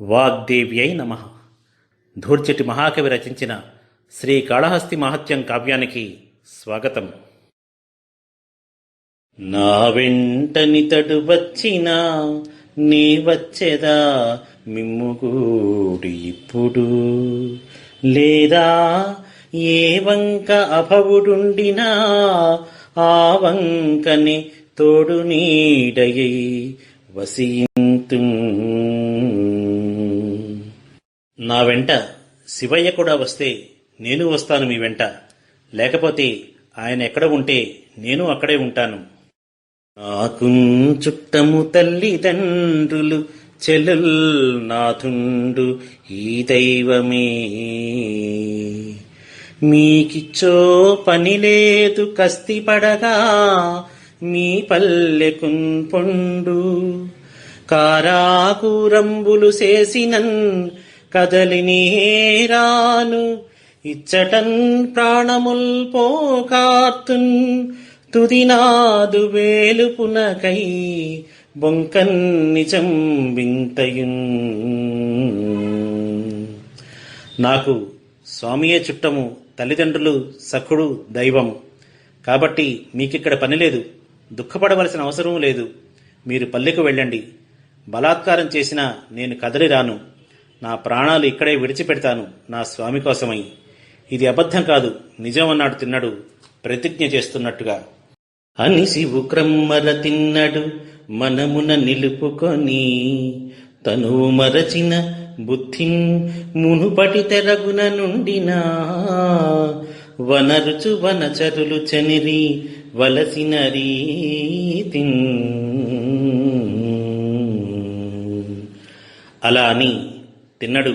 వాగ్దేవ్యై నమ. ధూర్చటి మహాకవి రచించిన శ్రీ కాళహస్తి మహత్యం కావ్యానికి స్వాగతం. నా వెంటనితడు వచ్చినా నీ వచ్చేదా మిమ్ముగూడి ఇప్పుడు. లేదా ఏ వంక అభవుడుండినా ఆ వంకని తోడు నీడయై వసియింతు నా వెంట శివయ్య కూడా వస్తే నేను వస్తాను మీ వెంట. లేకపోతే ఆయన ఎక్కడ ఉంటే నేను అక్కడే ఉంటాను. నాకు చుట్టము తల్లిదండ్రులు చెల్లుల్ నాథుండు ఈ దైవమే. మీకిచ్చో పని లేదు కస్తి పడగా మీ పల్లెకున్ పొండు. కారాకూరంబులు చేసినన్ కదలినేరాను ఇచ్చటన్ ప్రాణముల్ పోకార్తున్ తుదినాదు వేలుపునకై బొంకన్ నిజం వింతయున్. నాకు స్వామియే చుట్టము తల్లిదండ్రులు సఖుడు దైవం. కాబట్టి మీకిక్కడ పని లేదు. దుఃఖపడవలసిన అవసరం లేదు. మీరు పల్లెకు వెళ్ళండి. బలాత్కారం చేసినా నేను కదలి రాను. నా ప్రాణాలు ఇక్కడే విడిచిపెడతాను నా స్వామి కోసమై. ఇది అబద్ధం కాదు నిజం అన్నాడు తిన్నడు ప్రతిజ్ఞ చేస్తున్నట్టుగా. అనిసి ఉక్రమ్మర తిన్నడు మనమున నిలుపుకొని. తను మరచిన బుద్ధిన్ మునుపటి తెరగున నుండినా. వనరుచు వనచరులు చనిరి వలసిన రీతి. అలా అని తిన్నడు.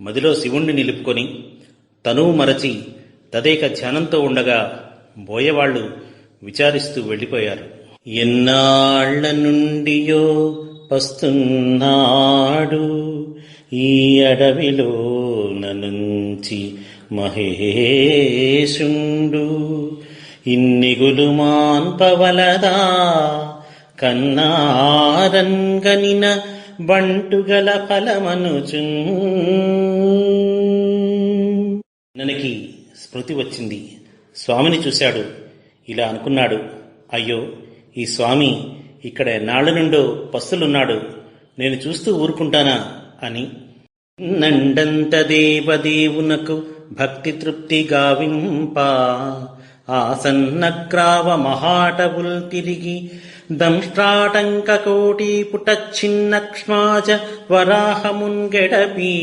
మదిలో శివుణ్ణి నిలుపుకొని తనువు మరచి తదేక ధ్యానంతో ఉండగా బోయవాళ్ళు విచారిస్తూ వెళ్ళిపోయారు. ఎన్నాళ్ళ నుండియో వస్తున్నాడు ఈ అడవిలో నుంచి మహేశుండు ఇన్నిగులు మాన్పవలదా కన్నారంగనిన బంటుగల ఫలమనుచున్ ననకి స్మృతి వచ్చింది. స్వామిని చూశాడు. ఇలా అనుకున్నాడు. అయ్యో ఈ స్వామి ఇక్కడ ఎన్నాళ్ళ నుండో పస్తులున్నాడు. నేను చూస్తూ ఊరుకుంటానా? అని. నండంత దేవదేవునకు భక్తి తృప్తి గావింప. ఆసన్నగ్రావ మహాటవుల్ తిరిగి దంష్ట్రాటంక కోటి పుటచ్చిన్నక్ష్మాజ వరాహమున్ గెడపి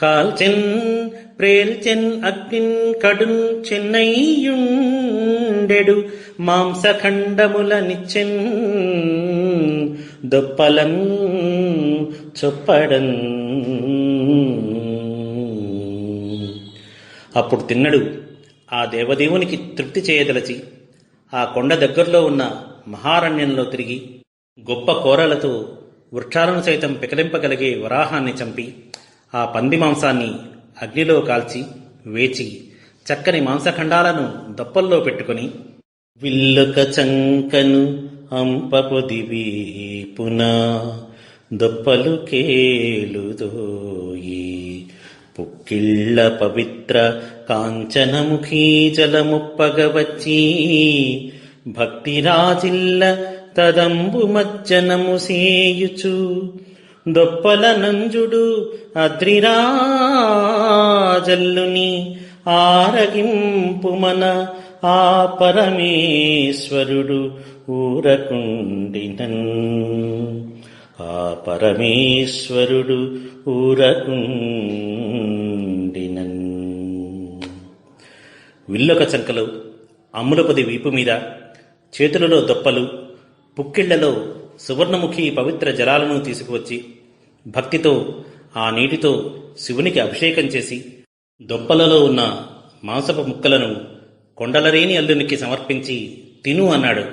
కాల్చెన్ అగ్నిన్ కడున్ చెన్నైయుండెడు మాంసఖండముల నిచ్చెన్ దుప్పలం చొప్పడన్ అప్పుడు తిన్నడు. ఆ దేవదేవునికి తృప్తి చేయదలచి ఆ కొండ దగ్గరలో ఉన్న మహారణ్యంలో తిరిగి గొప్ప కోరలతో వృక్షాలను సైతం పికలింపగలిగే వరాహాన్ని చంపి ఆ పంది మాంసాన్ని అగ్నిలో కాల్చి వేచి చక్కని మాంసఖండాలను దప్పల్లో పెట్టుకొని విల్లుక చంకను అంపపు దివీపున దొప్పలు కేలుదోయి పుక్కిళ్ళ పవిత్ర కాంచనముఖీ జలముప్పగవచ్చీ భక్తిరాజిల్ల తదంబు మజ్జనము సేయుచు. దొప్పల నంజుడు అద్రిరాజల్లుని ఆరగింపు మన ఆ పరమేశ్వరుడు ఊరకుండినన్. ఆ పరమేశ్వరుడు ఊరకుండినన్. విల్లొక చంకలు అమ్ములపది వీపు మీద చేతులలో దొప్పలు పుక్కిళ్ళలో సువర్ణముఖి పవిత్ర జలాలను తీసుకువచ్చి భక్తితో ఆ నీటితో శివునికి అభిషేకం చేసి దొప్పలలో ఉన్న మాంసపు ముక్కలను కొండలరేని అల్లునికి సమర్పించి తిను అన్నాడు.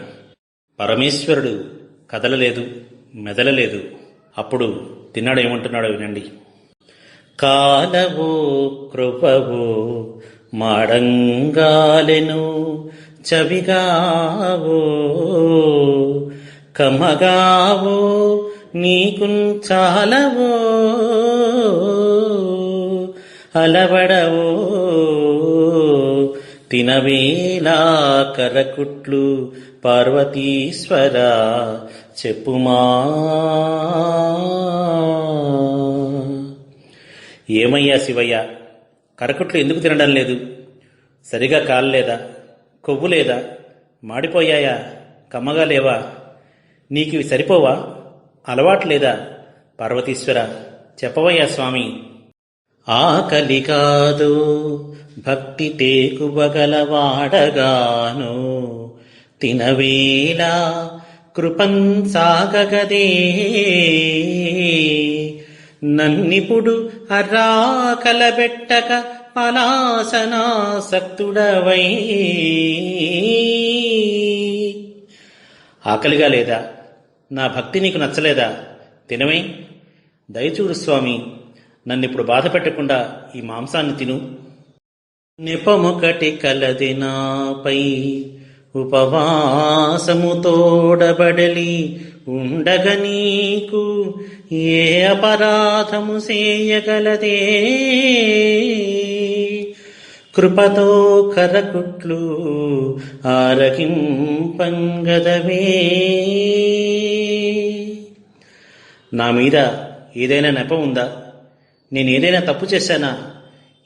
పరమేశ్వరుడు కదలలేదు మెదలలేదు. అప్పుడు తిన్నాడు ఏమంటున్నాడో వినండి. కాలవో కృపవో మాడంగాలెను చవిగావో కమగావో నీకు చాలవో అలవడవో తినవేలా కరకుట్లు పార్వతీశ్వర చెప్పుమా. ఏమయ్యా శివయ్య కరకుట్లు ఎందుకు తినడం లేదు? సరిగా కాల్లేదా? కొవ్వు లేదా? మాడిపోయాయా? కమ్మగా లేవా? నీకు సరిపోవా? అలవాటు లేదా? పార్వతీశ్వర చెప్పవయ్యా స్వామి. ఆకలి కాదు భక్తి తేకువగలవాడగాను తినవేలా కృపం సాగగదే. నన్నిపుడు అర్రా కలబెట్టక ఆకలిగా లేదా? నా భక్తి నీకు నచ్చలేదా? తినమే దయచూడు స్వామి నన్నిప్పుడు బాధ పెట్టకుండా ఈ మాంసాన్ని తిను. నిపముకటి కలది నాపై ఉపవాసము తోడబడలి ఉండగ నీకు ఏ అపరాధము చేయగలదే? కృపతో కరకుట్లు ఆరగింపంగదవే. నా మీద ఏదైనా నెప ఉందా? నేనేదైనా తప్పు చేశానా?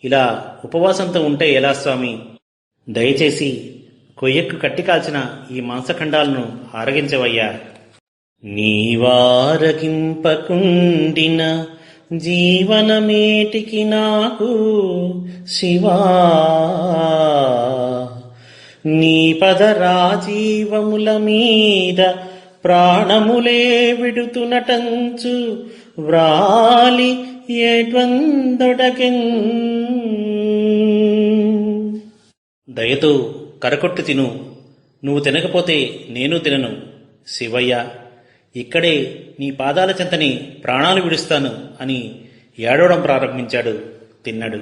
ఇలా ఉపవాసంతో ఉంటే ఎలా స్వామి? దయచేసి కొయ్యకు కట్టి కాల్చిన ఈ మాంసఖండాలను ఆరగించవయ్యా. నీవారగింపకుండిన జీవనమేటికి నాకు శివా. నీ పద రాజీవముల మీద ప్రాణములే విడుతునటంచు వ్రాలి ఏడ్వందొడకెన్ దయతో కరకొట్టు తిను. నువ్వు తినకపోతే నేను తినను. శివయ్య ఇక్కడే నీ పాదాల చెంతని ప్రాణాలు విడుస్తాను అని ఏడవడం ప్రారంభించాడు తిన్నడు.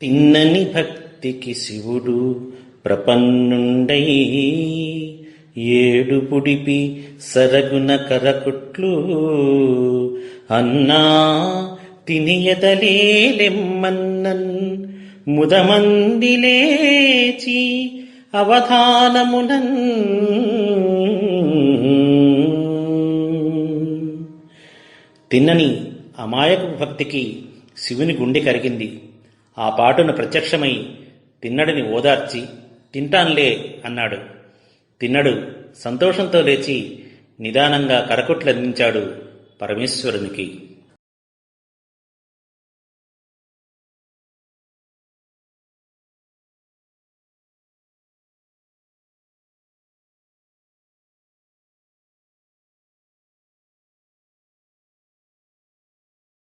తిన్నని భక్తికి శివుడు ప్రపన్నుండై ఏడు పుడిపి సరగున కరకుట్లు అన్నా తినియదలేలెమ్మన్నన్ ముదమంది లేచి అవధానమునన్ తిన్నని అమాయకు భక్తికి శివుని గుండె కరిగింది. ఆ పాటును ప్రత్యక్షమై తిన్నడిని ఓదార్చి తింటాన్లే అన్నాడు. తిన్నడు సంతోషంతో లేచి నిదానంగా కరకుట్లందించాడు పరమేశ్వరునికి.